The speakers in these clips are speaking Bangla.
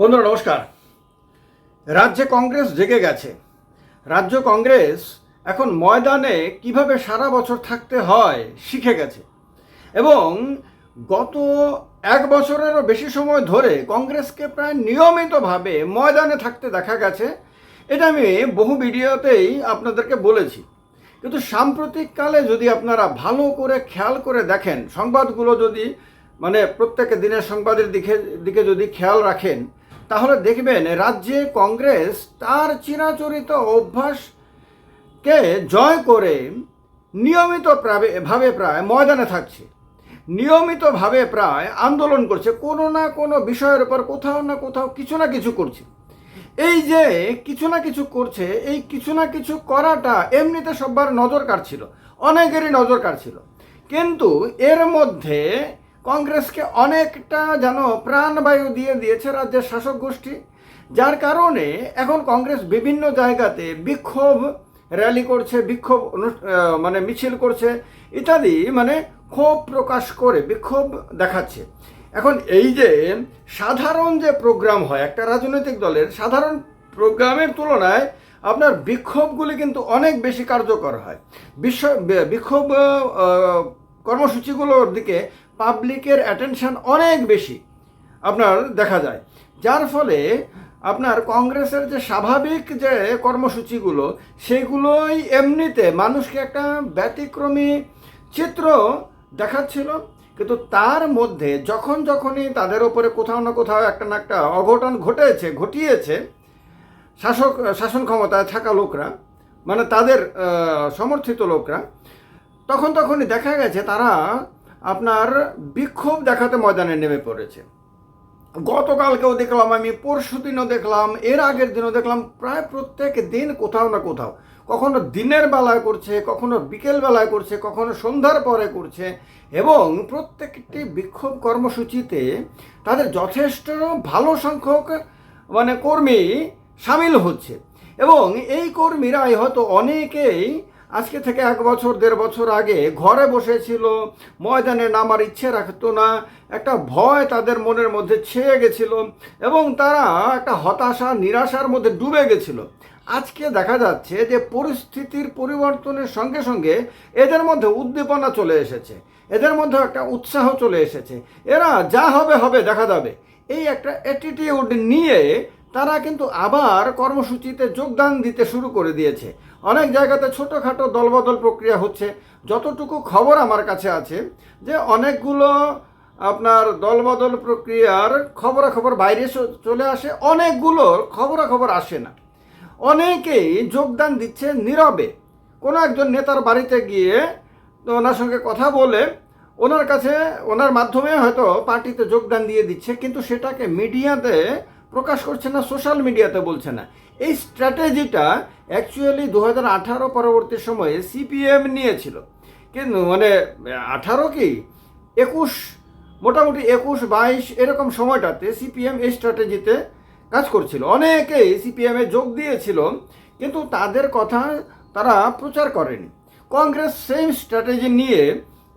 বন্ধুরা, নমস্কার। রাজ্যে কংগ্রেস জেগে গেছে। রাজ্য কংগ্রেস এখন ময়দানে কীভাবে সারা বছর থাকতে হয় শিখে গেছে। এবং গত এক বছরেরও বেশি সময় ধরে কংগ্রেসকে প্রায় নিয়মিতভাবে ময়দানে থাকতে দেখা গেছে, এটা আমি বহু ভিডিওতেই আপনাদেরকে বলেছি। কিন্তু সাম্প্রতিককালে যদি আপনারা ভালো করে খেয়াল করে দেখেন, সংবাদগুলো যদি মানে প্রত্যেক দিনের সংবাদের দিকে দিকে যদি খেয়াল রাখেন তাহলে দেখবেন রাজ্যে কংগ্রেস তার চিরাচরিত অভ্যাসকে জয় করে নিয়মিত ভাবে প্রায় ময়দানে থাকছে। নিয়মিতভাবে প্রায় আন্দোলন করছে। কোনো না কোনো বিষয়ের উপর কোথাও না কোথাও কিছু না কিছু করছে। এই যে কিছু না কিছু করছে, এই কিছু না কিছু করাটা এমনিতে সবার নজর কাড়ছিল। অনেকেরই নজর কাড়ছিল। কিন্তু এর মধ্যে কংগ্রেসকে অনেকটা যেন প্রাণবায়ু দিয়ে দিয়েছে রাজ্যের শাসক গোষ্ঠী, যার কারণে এখন কংগ্রেস বিভিন্ন জায়গাতে বিক্ষোভ র্যালি করছে, বিক্ষোভ মানে মিছিল করছে, ইত্যাদি মানে ক্ষোভ প্রকাশ করে বিক্ষোভ দেখাচ্ছে। এখন এই যে সাধারণ যে প্রোগ্রাম হয় একটা রাজনৈতিক দলের, সাধারণ প্রোগ্রামের তুলনায় আপনার বিক্ষোভগুলি কিন্তু অনেক বেশি কার্যকর হয়। বিশ্ব বিক্ষোভ কর্মসূচিগুলোর দিকে পাবলিকের অ্যাটেনশন অনেক বেশি, আপনার দেখা যায়। যার ফলে আপনার কংগ্রেসের যে স্বাভাবিক যে কর্মসূচিগুলো, সেগুলোই এমনিতে মানুষকে একটা ব্যতিক্রমী চিত্র দেখাচ্ছিল। কিন্তু তার মধ্যে যখন যখনই তাদের ওপরে কোথাও না কোথাও একটা না একটা অঘটন ঘটেছে, ঘটিয়েছে, শাসক, শাসন ক্ষমতায় থাকা লোকরা মানে তাদের সমর্থিত লোকরা, তখন তখনই দেখা গেছে তারা আপনার বিক্ষোভ দেখাতে ময়দানে নেমে পড়েছে। গতকালকেও দেখলাম আমি, পরশু দিনও দেখলাম, এর আগের দিনও দেখলাম, প্রায় প্রত্যেক দিন কোথাও না কোথাও। কখনো দিনের বেলায় করছে, কখনো বিকেল বেলায় করছে, কখনো সন্ধ্যার পরে করছে এবং প্রত্যেকটি বিক্ষোভ কর্মসূচিতে তাদের যথেষ্ট ভালো সংখ্যক মানে কর্মী সামিল হচ্ছে। এবং এই কর্মীরাই হয়তো অনেকেই আজকে থেকে এক বছর, দেড় বছর আগে ঘরে বসেছিল, ময়দানে নামার ইচ্ছে রাখতো না, একটা ভয় তাদের মনের মধ্যে ছেয়ে গেছিল এবং তারা একটা হতাশা, নিরাশার মধ্যে ডুবে গেছিল। আজকে দেখা যাচ্ছে যে পরিস্থিতির পরিবর্তনের সঙ্গে সঙ্গে এদের মধ্যে উদ্দীপনা চলে এসেছে, এদের মধ্যে একটা উৎসাহ চলে এসেছে। এরা যা হবে হবে দেখা যাবে। এই একটা অ্যাটিটিউড নিয়ে তারা কিন্তু আবার কর্মসূচিতে যোগদান দিতে শুরু করে দিয়েছে। অনেক জায়গাতে ছোটোখাটো দলবদল প্রক্রিয়া হচ্ছে। যতটুকু খবর আমার কাছে আছে যে অনেকগুলো আপনার দলবদল প্রক্রিয়ার খবরাখবর বাইরে চলে আসে অনেকগুলোর খবরাখবর আসে না। অনেকেই যোগদান দিচ্ছে নীরবে। কোনো একজন নেতার বাড়িতে গিয়ে ওনার সঙ্গে কথা বলে ওনার কাছে, ওনার মাধ্যমে হয়তো পার্টিতে যোগদান দিয়ে দিচ্ছে, কিন্তু সেটাকে মিডিয়াতে প্রকাশ করছে না, সোশ্যাল মিডিয়াতে বলছে না। এই স্ট্র্যাটেজিটা অ্যাকচুয়ালি দু হাজার আঠারো পরবর্তী সময়ে সিপিএম নিয়েছিল। কিন্তু মানে আঠারো কি? একুশ, মোটামুটি একুশ, বাইশ, এরকম সময়টাতে সিপিএম এই স্ট্র্যাটেজিতে কাজ করছিল। অনেকেই সিপিএমে যোগ দিয়েছিল, কিন্তু তাদের কথা তারা প্রচার করেনি। কংগ্রেস সেম স্ট্র্যাটেজি নিয়ে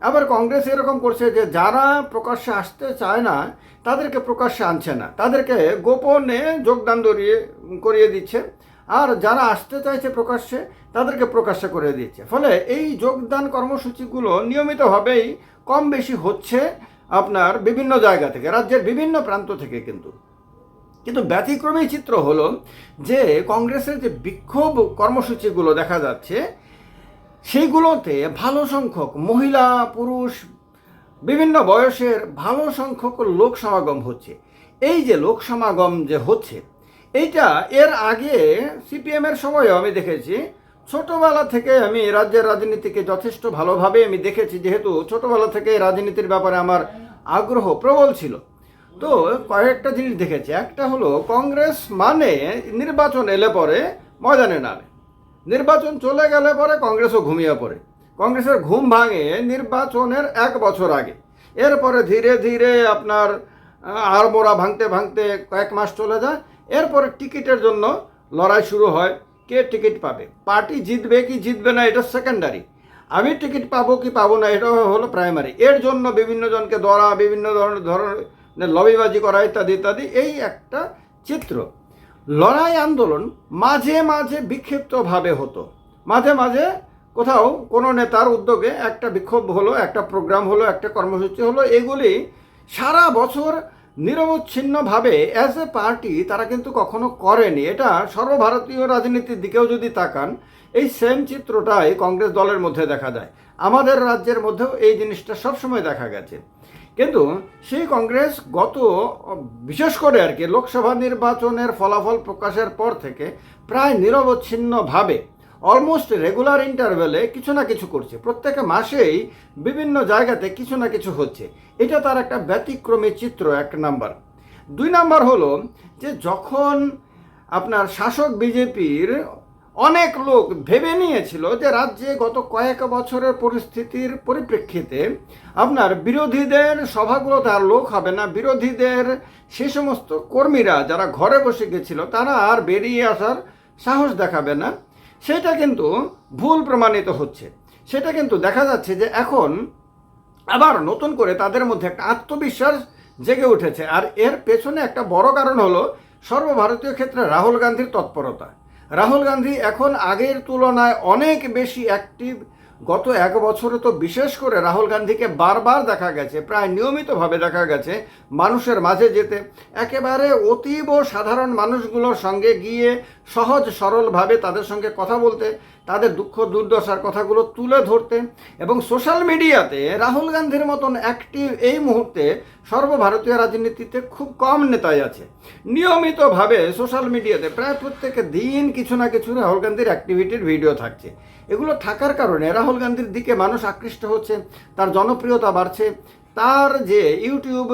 আবার কংগ্রেস এরকম করছে যে যারা প্রকাশ্যে আসতে চায় না, তাদেরকে প্রকাশ্যে আনছে না। তাদেরকে গোপনে যোগদান দরিয়ে করিয়ে দিচ্ছে। আর যারা আসতে চাইছে প্রকাশ্যে, তাদেরকে প্রকাশ্যে করে দিচ্ছে। ফলে এই যোগদান কর্মসূচিগুলো নিয়মিতভাবেই কম বেশি হচ্ছে আপনার বিভিন্ন জায়গা থেকে, রাজ্যের বিভিন্ন প্রান্ত থেকে কিন্তু। কিন্তু ব্যতিক্রমী চিত্র হলো যে কংগ্রেসের যে বিক্ষোভ কর্মসূচিগুলো দেখা যাচ্ছে সেইগুলোতে ভালো সংখ্যক মহিলা, পুরুষ, বিভিন্ন বয়সের ভালো সংখ্যক লোক সমাগম হচ্ছে। এই যে লোক সমাগম যে হচ্ছে, এইটা এর আগে সিপিএমের সময়ও আমি দেখেছি। ছোটবেলা থেকে আমি রাজ্যের রাজনীতিকে যথেষ্ট ভালোভাবে আমি দেখেছি, যেহেতু ছোটবেলা থেকে রাজনীতির ব্যাপারে আমার আগ্রহ প্রবল ছিল। তো কয়েকটা জিনিস দেখেছি। একটা হলো, কংগ্রেস মানে নির্বাচন এলে পরে ময়দানে নামে। নির্বাচন চলে গেলে পরে কংগ্রেসও ঘুমিয়ে পড়ে। কংগ্রেসের ঘুম ভাঙে নির্বাচনের এক বছর আগে। এরপরে ধীরে ধীরে আপনার আড়মোড়া ভাঙতে ভাঙতে কয়েক মাস চলে যায়। এরপরে টিকিটের জন্য লড়াই শুরু হয়। কে টিকিট পাবে? পার্টি জিতবে কি জিতবে না এটা সেকেন্ডারি আমি টিকিট পাবো কি পাবো না এটা হলো প্রাইমারি এর জন্য বিভিন্ন জনকে ধরা, বিভিন্ন ধরনের ধরনের লবিবাজি করা ইত্যাদি ইত্যাদি, এই একটা চিত্র। লড়াই আন্দোলন মাঝে মাঝে বিক্ষিপ্তভাবে হতো। মাঝে মাঝে কোথাও কোনো নেতার উদ্যোগে একটা বিক্ষোভ হলো, একটা প্রোগ্রাম হলো, একটা কর্মসূচি হলো, এগুলি সারা বছর নিরবচ্ছিন্নভাবে অ্যাজ এ পার্টি তারা কিন্তু কখনো করেনি। এটা সর্বভারতীয় রাজনীতির দিকেও যদি তাকান, এই সেম চিত্রটাই কংগ্রেস দলের মধ্যে দেখা যায়। আমাদের রাজ্যের মধ্যেও এই জিনিসটা সবসময় দেখা গেছে। কিন্তু সেই কংগ্রেস গত, বিশেষ করে আর কি, লোকসভা নির্বাচনের ফলাফল প্রকাশের পর থেকে প্রায় নিরবচ্ছিন্নভাবে অলমোস্ট রেগুলার ইন্টারভেলে কিছু না কিছু করছে। প্রত্যেক মাসেই বিভিন্ন জায়গাতে কিছু না কিছু হচ্ছে। এটা তার একটা ব্যতিক্রমী চিত্র, এক নাম্বার। দুই নাম্বার হলো যে যখন আপনার শাসক বিজেপির অনেক লোক ভেবে নিয়েছিল যে রাজ্যে গত কয়েক বছরের পরিস্থিতির পরিপ্রেক্ষিতে আপনার বিরোধীদের সভাগুলোতে আর লোক হবে না। বিরোধীদের সে সমস্ত কর্মীরা যারা ঘরে বসে গেছিল, তারা আর বেরিয়ে আসার সাহস দেখাবে না। সেটা কিন্তু ভুল প্রমাণিত হচ্ছে। সেটা কিন্তু দেখা যাচ্ছে যে এখন আবার নতুন করে তাদের মধ্যে একটা আত্মবিশ্বাস জেগে উঠেছে। আর এর পেছনে একটা বড় কারণ হলো সর্বভারতীয় ক্ষেত্রে রাহুল গান্ধীর তৎপরতা। রাহুল গান্ধী এখন আগের তুলনায় অনেক বেশি অ্যাক্টিভ গত এক বছরে তো বিশেষ করে রাহুল গান্ধীকে বারবার দেখা গেছে, প্রায় নিয়মিতভাবে দেখা গেছে মানুষের মাঝে যেতে। একেবারে অতীব সাধারণ মানুষগুলোর সঙ্গে গিয়ে সহজ সরলভাবে তাদের সঙ্গে কথা বলতে তাদের দুঃখ দুর্দশার কথাগুলো তুলে ধরতে এবং সোশ্যাল মিডিয়াতে রাহুল গান্ধীর মতন অ্যাক্টিভ এই মুহূর্তে সর্বভারতীয় রাজনীতিতে খুব কম নেতাই আছে। নিয়মিতভাবে সোশ্যাল মিডিয়াতে প্রায় প্রত্যেক দিন কিছু না কিছু রাহুল গান্ধীর অ্যাক্টিভিটির ভিডিও থাকছে। এগুলো থাকার কারণে রাহুল গান্ধীর দিকে মানুষ আকৃষ্ট হচ্ছে, তার জনপ্রিয়তা বাড়ছে, তার যে ইউটিউব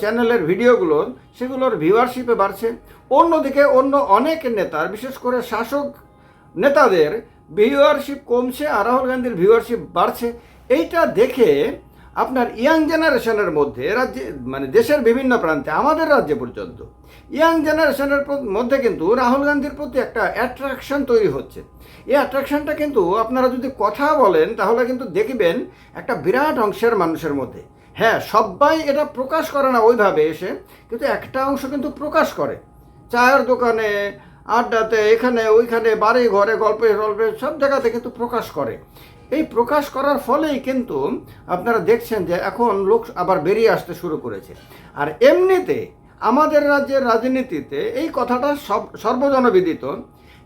চ্যানেলের ভিডিওগুলো সেগুলোর ভিউয়ারশিপে বাড়ছে। অন্যদিকে অন্য অনেক নেতার, বিশেষ করে শাসক নেতাদের ভিউয়ারশিপ কমছে, আর রাহুল গান্ধীর ভিউয়ারশিপ বাড়ছে। এইটা দেখে আপনার ইয়াং জেনারেশনের মধ্যে, রাজ্যে মানে দেশের বিভিন্ন প্রান্তে, আমাদের রাজ্যে পর্যন্ত ইয়াং জেনারেশনের মধ্যে কিন্তু রাহুল গান্ধীর প্রতি একটা অ্যাট্রাকশন তৈরি হচ্ছে। এই অ্যাট্রাকশনটা কিন্তু আপনারা যদি কথা বলেন, তাহলে কিন্তু দেখবেন একটা বিরাট অংশের মানুষের মধ্যে। হ্যাঁ সবাই এটা প্রকাশ করে না ওইভাবে এসে, কিন্তু একটা অংশ কিন্তু প্রকাশ করে। চায়ের দোকানে আড্ডাতে, এখানে, ওইখানে, বাড়ি, ঘরে, গল্পে গল্পে, সব জায়গাতে কিন্তু প্রকাশ করে। এই প্রকাশ করার ফলেই কিন্তু আপনারা দেখছেন যে এখন লোক আবার বেরিয়ে আসতে শুরু করেছে। আর এমনিতে আমাদের রাজ্যের রাজনীতিতে এই কথাটা সব, সর্বজনবিদিত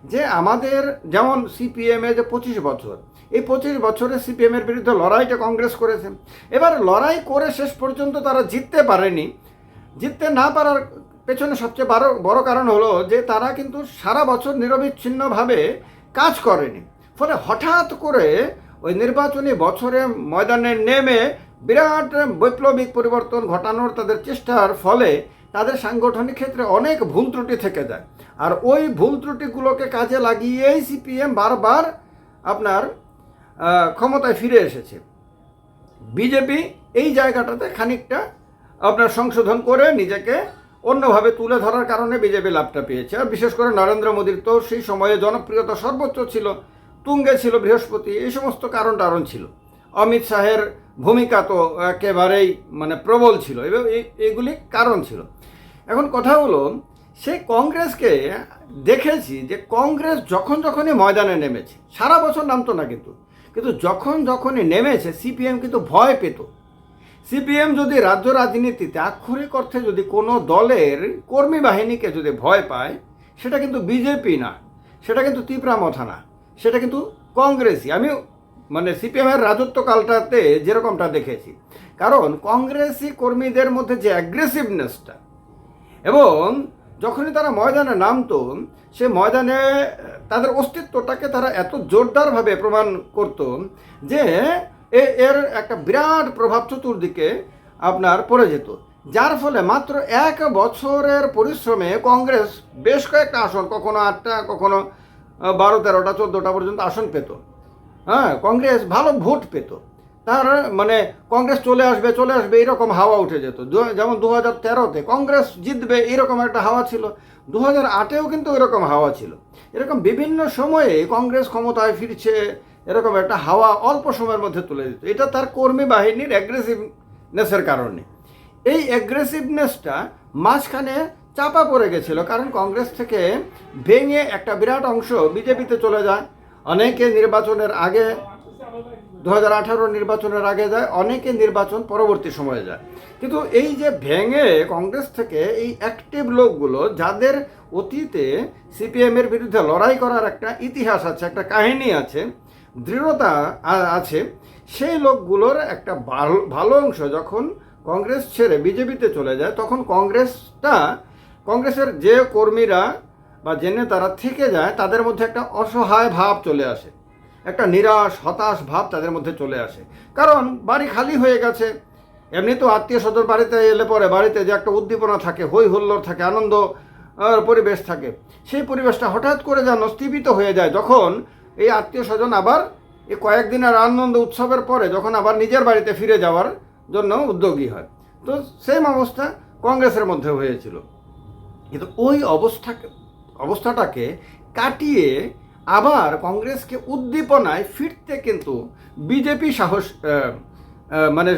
যে আমাদের যেমন সিপিএমে যে পঁচিশ বছর, এই পঁচিশ বছরে সিপিএমের বিরুদ্ধে লড়াইটা কংগ্রেস করেছে। এবার লড়াই করে শেষ পর্যন্ত তারা জিততে পারেনি। জিততে না পারার পেছনে সবচেয়ে বড় বড় কারণ হলো যে তারা কিন্তু সারা বছর নিরবিচ্ছিন্নভাবে কাজ করেনি। ফলে হঠাৎ করে ওই নির্বাচনী বছরে ময়দানে নেমে বিরাট বৈপ্লবিক পরিবর্তন ঘটানোর তাদের চেষ্টার ফলে তাদের সাংগঠনিক ক্ষেত্রে অনেক ভুল ত্রুটি থেকে যায়। আর ওই ভুল ত্রুটিগুলোকে কাজে লাগিয়েই সিপিএম বারবার আপনার ক্ষমতায় ফিরে এসেছে। বিজেপি এই জায়গাটাতে খানিকটা আপনার সংশোধন করে নিজেকে অন্যভাবে তুলে ধরার কারণে বিজেপি লাভটা পেয়েছে। আর বিশেষ করে নরেন্দ্র মোদীর তো সেই সময়ে জনপ্রিয়তা সর্বোচ্চ ছিল, তুঙ্গে ছিল বৃহস্পতি, এই সমস্ত কারণ টারণ ছিল। অমিত শাহের ভূমিকা তো একেবারেই মানে প্রবল ছিল, এবং এগুলি কারণ ছিল। এখন কথা হলো সে কংগ্রেসকে দেখেছি যে কংগ্রেস যখন যখনই ময়দানে নেমেছে, সারা বছর নামতো না কিন্তু কিন্তু যখন যখনই নেমেছে, সিপিএম কিন্তু ভয় পেত। সিপিএম যদি রাজ্য রাজনীতিতে আক্ষরিক অর্থে যদি কোনো দলের কর্মী বাহিনীকে যদি ভয় পায়, সেটা কিন্তু বিজেপি না, সেটা কিন্তু তিপ্রামথা না সেটা কিন্তু কংগ্রেসই। আমি মানে সিপিএমের রাজত্বকালটাতে যেরকমটা দেখেছি, কারণ কংগ্রেসি কর্মীদের মধ্যে যে অ্যাগ্রেসিভনেসটা এবং যখনই তারা ময়দানে নামতো, সে ময়দানে, তাদের অস্তিত্বটাকে তারা এত জোরদারভাবে প্রমাণ করত যে এর একটা বিরাট প্রভাব চতুর্দিকে আপনার পড়ে যেত। যার ফলে মাত্র এক বছরের পরিশ্রমে কংগ্রেস বেশ কয়েকটা আসন, কখনো আটটা, কখনো বারো, তেরোটা, চোদ্দোটা পর্যন্ত আসন পেত। হ্যাঁ কংগ্রেস ভালো ভোট পেত। তার মানে কংগ্রেস চলে আসবে চলে আসবে, এরকম হাওয়া উঠে যেত। যেমন দু হাজার তেরোতে কংগ্রেস জিতবে, এরকম একটা হাওয়া ছিল। দু হাজার আটেও কিন্তু এরকম হাওয়া ছিল। এরকম বিভিন্ন সময়ে কংগ্রেস ক্ষমতায় ফিরছে এরকম একটা হাওয়া অল্প সময়ের মধ্যে তুলে দিত। এটা তার কর্মী বাহিনীর অ্যাগ্রেসিভনেসের কারণে। এই অ্যাগ্রেসিভনেসটা মাঝখানে চাপা পড়ে গেছিল, কারণ কংগ্রেস থেকে ভেঙে একটা বিরাট অংশ বিজেপিতে চলে যায়। অনেকে নির্বাচনের আগে, দু হাজার আঠারো নির্বাচনের আগে যায়, অনেকে নির্বাচন পরবর্তী সময়ে যায়। কিন্তু এই যে ভেঙে কংগ্রেস থেকে এই অ্যাক্টিভ লোকগুলো, যাদের অতীতে সিপিএমের বিরুদ্ধে লড়াই করার একটা ইতিহাস আছে, একটা কাহিনী আছে দৃঢ়তা আছে, সেই লোকগুলোর একটা ভালো অংশ যখন কংগ্রেস ছেড়ে বিজেপিতে চলে যায়, তখন কংগ্রেসটা, কংগ্রেসের যে কর্মীরা বা যে নেতারা থেকে যায়, তাদের মধ্যে একটা অসহায় ভাব চলে আসে। একটা নিরাশ, হতাশ ভাব তাদের মধ্যে চলে আসে। কারণ বাড়ি খালি হয়ে গেছে, এমনি তো আত্মীয় স্বজন বাড়িতে এলে পরে বাড়িতে যে একটা উদ্দীপনা থাকে হই হুল্লোড় থাকে, আনন্দ পরিবেশ থাকে। সেই পরিবেশটা হঠাৎ করে যেন স্থীপিত হয়ে যায়, যখন এই আত্মীয় স্বজন আবার এই কয়েকদিনের আনন্দ উৎসবের পরে যখন আবার নিজের বাড়িতে ফিরে যাওয়ার জন্য উদ্যোগী হয়। তো সেম অবস্থা কংগ্রেসের মধ্যে হয়েছিল। কিন্তু ওই অবস্থাকে অবস্থাটাকে কাটিয়ে আবার কংগ্রেসকে উদ্দীপনায় ফিরতে কিন্তু বিজেপি সাহস মানে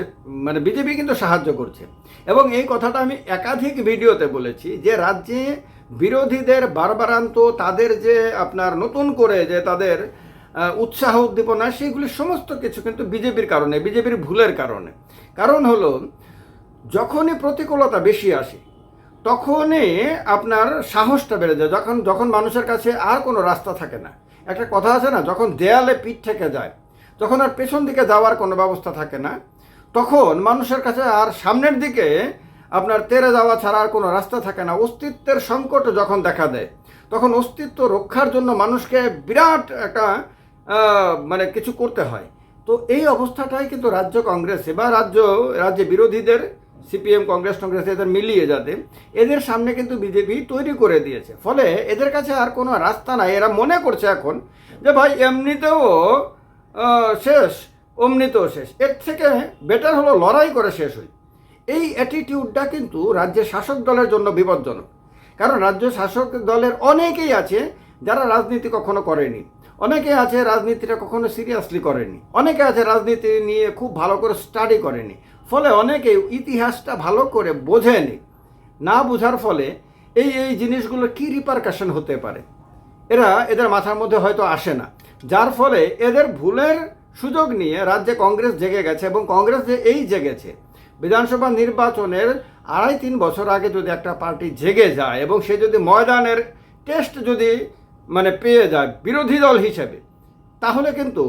মানে বিজেপি কিন্তু সাহায্য করছে। এবং এই কথাটা আমি একাধিক ভিডিওতে বলেছি যে রাজ্যে বিরোধীদের বারবারান্ত তাদের যে আপনার নতুন করে যে তাদের উৎসাহ উদ্দীপনা সেগুলি সমস্ত কিছু কিন্তু বিজেপির কারণে, বিজেপির ভুলের কারণে। কারণ হলো, যখনই প্রতিকূলতা বেশি আসে, তখনই আপনার সাহসটা বেড়ে যায়। যখন যখন মানুষের কাছে আর কোনো রাস্তা থাকে না। একটা কথা আছে না, যখন দেয়ালে পিঠ থেকে যায়, যখন আর পেছন দিকে যাওয়ার কোনো ব্যবস্থা থাকে না, তখন মানুষের কাছে আর সামনের দিকে আপনার তেরে যাওয়া ছাড়া আর কোনো রাস্তা থাকে না। অস্তিত্বের সংকট যখন দেখা দেয়, তখন অস্তিত্ব রক্ষার জন্য মানুষকে বিরাট একটা মানে কিছু করতে হয়। তো এই অবস্থাটাই কিন্তু রাজ্য কংগ্রেসে বা রাজ্য, রাজ্যে বিরোধীদের, সিপিএম, কংগ্রেস, টংগ্রেস এদের মিলিয়ে যাতে এদের সামনে কিন্তু বিজেপি তৈরি করে দিয়েছে। ফলে এদের কাছে আর কোনো রাস্তা নাই। এরা মনে করছে এখন যে, ভাই, এমনিতেও শেষ, অমনিতেও শেষ। এর থেকে বেটার হলো লড়াই করে শেষ হই। এই অ্যাটিটিউডটা কিন্তু রাজ্যের শাসক দলের জন্য বিপজ্জনক। কারণ রাজ্য শাসক দলের অনেকেই আছে যারা রাজনীতি কখনো করেনি। অনেকে আছে রাজনীতিটা কখনো সিরিয়াসলি করেনি। অনেকে আছে রাজনীতি নিয়ে খুব ভালো করে স্টাডি করেনি। ফলে অনেকে ইতিহাসটা ভালো করে বোঝেনি। না বোঝার ফলে এই এই জিনিসগুলোর কী রিপারকাশন হতে পারে? এরা এদের মাথার মধ্যে হয়তো আসে না। যার ফলে এদের ভুলের সুযোগ নিয়ে রাজ্যে কংগ্রেস জেগে গেছে এবং কংগ্রেস যে এই জেগেছে বিধানসভা নির্বাচনের আড়াই তিন বছর আগে যদি একটা পার্টি জেগে যায় এবং সে যদি ময়দানের টেস্ট যদি মানে পেয়ে যায়, বিরোধী দল হিসেবে, তাহলে কিন্তু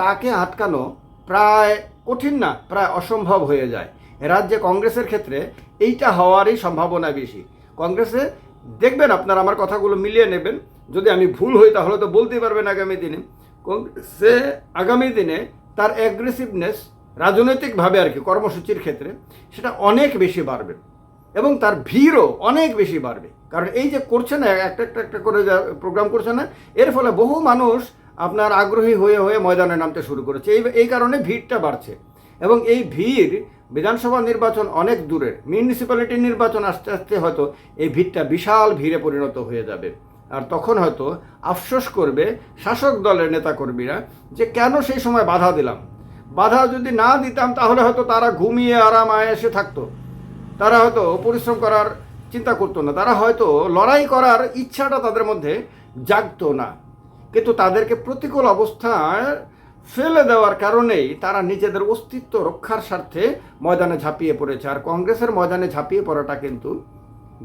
তাকে আটকানো প্রায় কঠিন না, প্রায় অসম্ভব হয়ে যায়। রাজ্যে কংগ্রেসের ক্ষেত্রে এইটা হওয়ারই সম্ভাবনা বেশি। কংগ্রেসে দেখবেন আপনারা আমার কথাগুলো মিলিয়ে নেবেন। যদি আমি ভুল হই, তাহলে তো বলতেই পারবেন আগামী দিনে। কংগ্রেসে আগামী দিনে তার অ্যাগ্রেসিভনেস রাজনৈতিকভাবে আর কি, কর্মসূচির ক্ষেত্রে সেটা অনেক বেশি বাড়বে এবং তার ভিড়ও অনেক বেশি বাড়বে। কারণ এই যে করছে না, একটা একটা একটা করে যা প্রোগ্রাম করছে না, এর ফলে বহু মানুষ আপনার আগ্রহী হয়ে হয়ে ময়দানে নামতে শুরু করেছে। এই এই কারণে ভিড়টা বাড়ছে এবং এই ভিড় বিধানসভা নির্বাচন অনেক দূরের মিউনিসিপ্যালিটি নির্বাচন আস্তে আস্তে হয়তো এই ভিড়টা বিশাল ভিড়ে পরিণত হয়ে যাবে। আর তখন হয়তো আফসোস করবে শাসক দলের নেতাকর্মীরা যে কেন সেই সময় বাধা দিলাম। বাধা যদি না দিতাম, তাহলে হয়তো তারা ঘুমিয়ে আরাম এসে থাকতো। তারা হয়তো পরিশ্রম করার চিন্তা করতো না। তারা হয়তো লড়াই করার ইচ্ছাটা তাদের মধ্যে জাগতো না। কিন্তু তাদেরকে প্রতিকূল অবস্থায় ফেলে দেওয়ার কারণেই তারা নিজেদের অস্তিত্ব রক্ষার স্বার্থে ময়দানে ঝাঁপিয়ে পড়েছে। আর কংগ্রেসের ময়দানে ঝাঁপিয়ে পড়াটা কিন্তু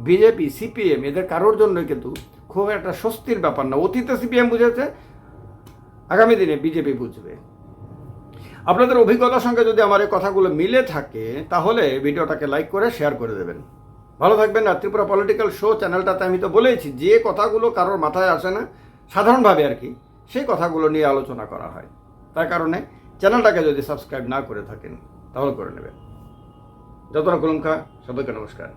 বিজেপি, সিপিএম এদের কারোর জন্যই কিন্তু খুব একটা স্বস্তির ব্যাপার না। অতীতে সিপিএম বুঝেছে, আগামী দিনে বিজেপি বুঝবে। আপনাদের অভিজ্ঞতার সঙ্গে যদি আমার এই কথাগুলো মিলে থাকে, তাহলে ভিডিওটাকে লাইক করে, শেয়ার করে দেবেন। ভালো থাকবেন আর ত্রিপুরা পলিটিক্যাল শো চ্যানেলটাতে আমি তো বলেইছি, যে কথাগুলো কারোর মাথায় আসে না, সাধারণভাবে আর কি, সেই কথাগুলো নিয়ে আলোচনা করা হয়। তার কারণে চ্যানেলটাকে যদি সাবস্ক্রাইব না করে থাকেন, তাহলে করে নেবেন। যতটা কুলুমখা সবাইকে নমস্কার।